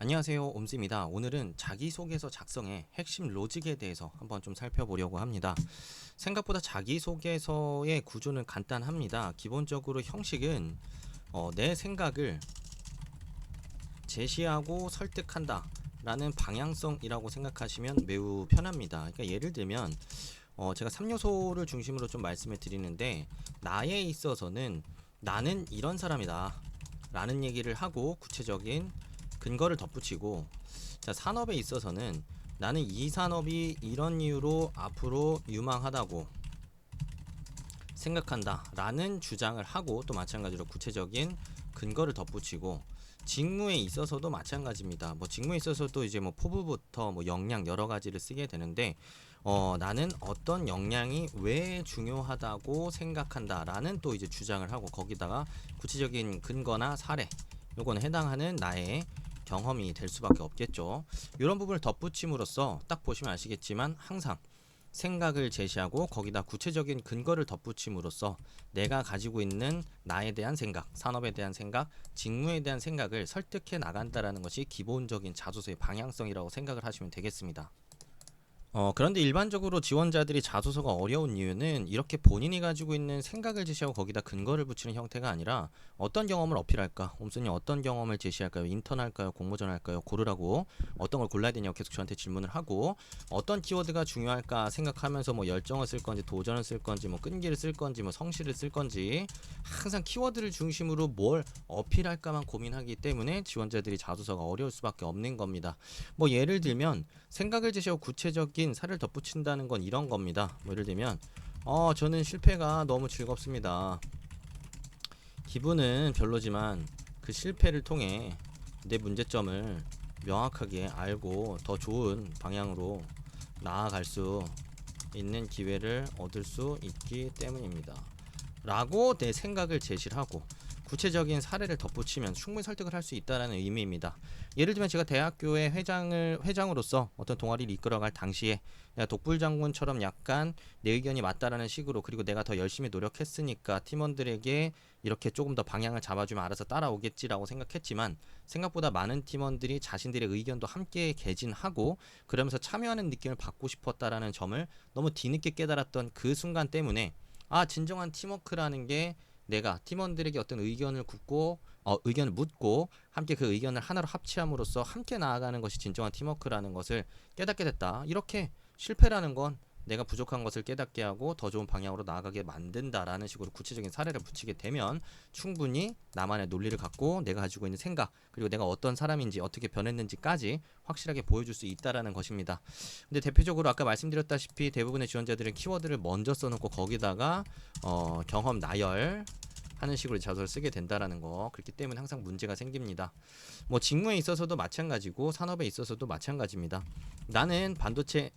안녕하세요. 옴즈입니다. 오늘은 자기소개서 작성의 핵심 로직에 대해서 한번 좀 살펴보려고 합니다. 생각보다 자기소개서의 구조는 간단합니다. 기본적으로 형식은 어, 내 생각을 제시하고 설득한다 라는 방향성이라고 생각하시면 매우 편합니다. 그러니까 예를 들면 어, 제가 3요소를 중심으로 좀 말씀을 드리는데 나에 있어서는 나는 이런 사람이다 라는 얘기를 하고 구체적인 근거를 덧붙이고 자 산업에 있어서는 나는 이 산업이 이런 이유로 앞으로 유망하다고 생각한다 라는 주장을 하고 또 마찬가지로 구체적인 근거를 덧붙이고 직무에 있어서도 마찬가지입니다. 뭐 직무에 있어서도 이제 뭐 포부부터 뭐 역량 여러 가지를 쓰게 되는데 어 나는 어떤 역량이 왜 중요하다고 생각한다라는 또 이제 주장을 하고 거기다가 구체적인 근거나 사례 요거는 해당하는 나의 경험이 될 수밖에 없겠죠. 이런 부분을 덧붙임으로써 딱 보시면 아시겠지만 항상 생각을 제시하고 거기다 구체적인 근거를 덧붙임으로써 내가 가지고 있는 나에 대한 생각, 산업에 대한 생각, 직무에 대한 생각을 설득해 나간다라는 것이 기본적인 자소서의 방향성이라고 생각을 하시면 되겠습니다. 어, 그런데 일반적으로 지원자들이 자소서가 어려운 이유는 이렇게 본인이 가지고 있는 생각을 제시하고 거기다 근거를 붙이는 형태가 아니라 어떤 경험을 어필할까? 옴슨이 어떤 경험을 제시할까요? 인턴 할까요? 공모전 할까요? 고르라고 어떤 걸 골라야 되냐고 계속 저한테 질문을 하고 어떤 키워드가 중요할까 생각하면서 뭐 열정을 쓸 건지 도전을 쓸 건지 뭐 끈기를 쓸 건지 뭐 성실을 쓸 건지 항상 키워드를 중심으로 뭘 어필할까만 고민하기 때문에 지원자들이 자소서가 어려울 수밖에 없는 겁니다. 뭐 예를 들면 생각을 제시하고 구체적 인 사를 덧붙인다는 건 이런 겁니다. 뭐 예를 들면 어 저는 실패가 너무 즐겁습니다. 기분은 별로지만 그 실패를 통해 내 문제점을 명확하게 알고 더 좋은 방향으로 나아갈 수 있는 기회를 얻을 수 있기 때문입니다. 라고 내 생각을 제시를 하고 구체적인 사례를 덧붙이면 충분히 설득을 할 수 있다라는 의미입니다. 예를 들면 제가 대학교의 회장을 회장으로서 어떤 동아리를 이끌어갈 당시에 내가 독불 장군처럼 약간 내 의견이 맞다라는 식으로 그리고 내가 더 열심히 노력했으니까 팀원들에게 이렇게 조금 더 방향을 잡아주면 알아서 따라오겠지라고 생각했지만 생각보다 많은 팀원들이 자신들의 의견도 함께 개진하고 그러면서 참여하는 느낌을 받고 싶었다라는 점을 너무 뒤늦게 깨달았던 그 순간 때문에 아 진정한 팀워크라는 게 내가 팀원들에게 어떤 의견을 굽고 어, 의견을 묻고 함께 그 의견을 하나로 합치함으로써 함께 나아가는 것이 진정한 팀워크라는 것을 깨닫게 됐다. 이렇게 실패라는 건 내가 부족한 것을 깨닫게 하고 더 좋은 방향으로 나아가게 만든다라는 식으로 구체적인 사례를 붙이게 되면 충분히 나만의 논리를 갖고 내가 가지고 있는 생각 그리고 내가 어떤 사람인지 어떻게 변했는지까지 확실하게 보여줄 수 있다라는 것입니다. 근데 대표적으로 아까 말씀드렸다시피 대부분의 지원자들은 키워드를 먼저 써놓고 거기다가 어, 경험 나열 하는 식으로 자소를 쓰게 된다라는 거 그렇기 때문에 항상 문제가 생깁니다. 뭐 직무에 있어서도 마찬가지고 산업에 있어서도 마찬가지입니다. 나는 반도체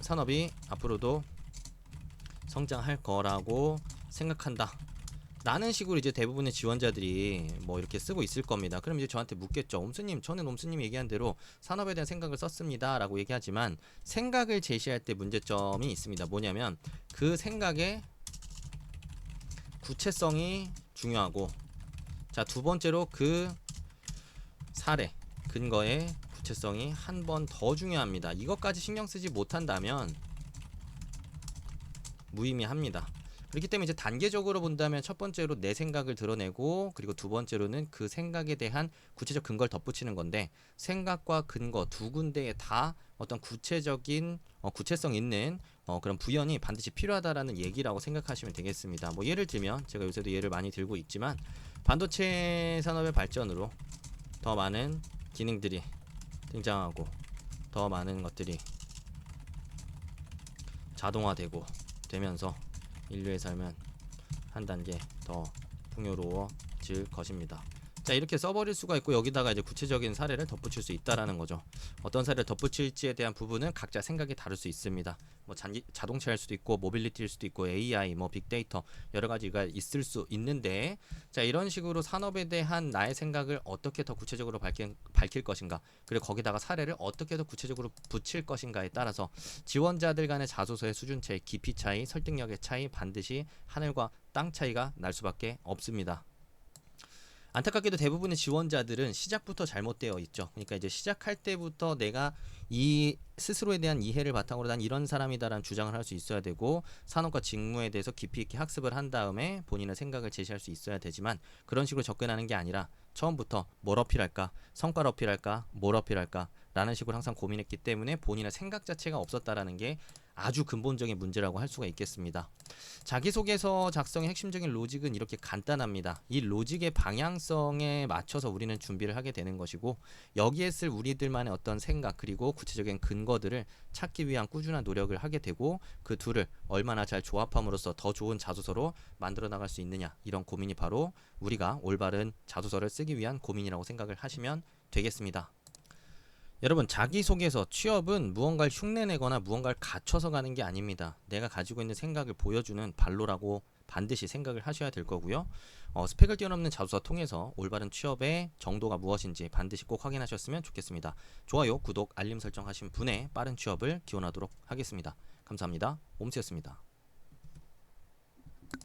산업이 앞으로도 성장할 거라고 생각한다. 라는 식으로 이제 대부분의 지원자들이 뭐 이렇게 쓰고 있을 겁니다. 그럼 이제 저한테 묻겠죠. 옴스님, 저는 옴스님 얘기한 대로 산업에 대한 생각을 썼습니다. 라고 얘기하지만 생각을 제시할 때 문제점이 있습니다. 뭐냐면 그 생각의 구체성이 중요하고 자, 두 번째로 그 사례, 근거의 구체성이 한 번 더 중요합니다. 이것까지 신경 쓰지 못한다면 무의미합니다. 그렇기 때문에 이제 단계적으로 본다면 첫 번째로 내 생각을 드러내고 그리고 두 번째로는 그 생각에 대한 구체적 근거를 덧붙이는 건데 생각과 근거 두 군데에 다 어떤 구체적인 어, 구체성 있는 어, 그런 부연이 반드시 필요하다라는 얘기라고 생각하시면 되겠습니다. 뭐 예를 들면 제가 요새도 예를 많이 들고 있지만 반도체 산업의 발전으로 더 많은 기능들이 등장하고 더 많은 것들이 자동화되고 되면서 인류의 삶은 한 단계 더 풍요로워질 것입니다. 자 이렇게 써버릴 수가 있고 여기다가 이제 구체적인 사례를 덧붙일 수 있다라는 거죠. 어떤 사례를 덧붙일지에 대한 부분은 각자 생각이 다를 수 있습니다. 뭐 잔기, 자동차일 수도 있고 모빌리티일 수도 있고 AI, 뭐 빅데이터 여러 가지가 있을 수 있는데 자 이런 식으로 산업에 대한 나의 생각을 어떻게 더 구체적으로 밝힌, 밝힐 것인가 그리고 거기다가 사례를 어떻게 더 구체적으로 붙일 것인가에 따라서 지원자들 간의 자소서의 수준 차이, 깊이 차이, 설득력의 차이 반드시 하늘과 땅 차이가 날 수밖에 없습니다. 안타깝게도 대부분의 지원자들은 시작부터 잘못되어 있죠. 그러니까 이제 시작할 때부터 내가 이 스스로에 대한 이해를 바탕으로 난 이런 사람이다라는 주장을 할 수 있어야 되고 산업과 직무에 대해서 깊이 있게 학습을 한 다음에 본인의 생각을 제시할 수 있어야 되지만 그런 식으로 접근하는 게 아니라 처음부터 뭘 어필할까 성과를 어필할까 뭘 어필할까 라는 식으로 항상 고민했기 때문에 본인의 생각 자체가 없었다라는 게 아주 근본적인 문제라고 할 수가 있겠습니다. 자기소개서 작성의 핵심적인 로직은 이렇게 간단합니다. 이 로직의 방향성에 맞춰서 우리는 준비를 하게 되는 것이고 여기에 쓸 우리들만의 어떤 생각 그리고 구체적인 근거들을 찾기 위한 꾸준한 노력을 하게 되고 그 둘을 얼마나 잘 조합함으로써 더 좋은 자소서로 만들어 나갈 수 있느냐 이런 고민이 바로 우리가 올바른 자소서를 쓰기 위한 고민이라고 생각을 하시면 되겠습니다. 여러분 자기소개서 취업은 무언가를 흉내내거나 무언가를 갖춰서 가는 게 아닙니다. 내가 가지고 있는 생각을 보여주는 발로라고 반드시 생각을 하셔야 될 거고요. 어, 스펙을 뛰어넘는 자소서 통해서 올바른 취업의 정도가 무엇인지 반드시 꼭 확인하셨으면 좋겠습니다. 좋아요, 구독, 알림 설정 하신 분의 빠른 취업을 기원하도록 하겠습니다. 감사합니다. 옴스였습니다.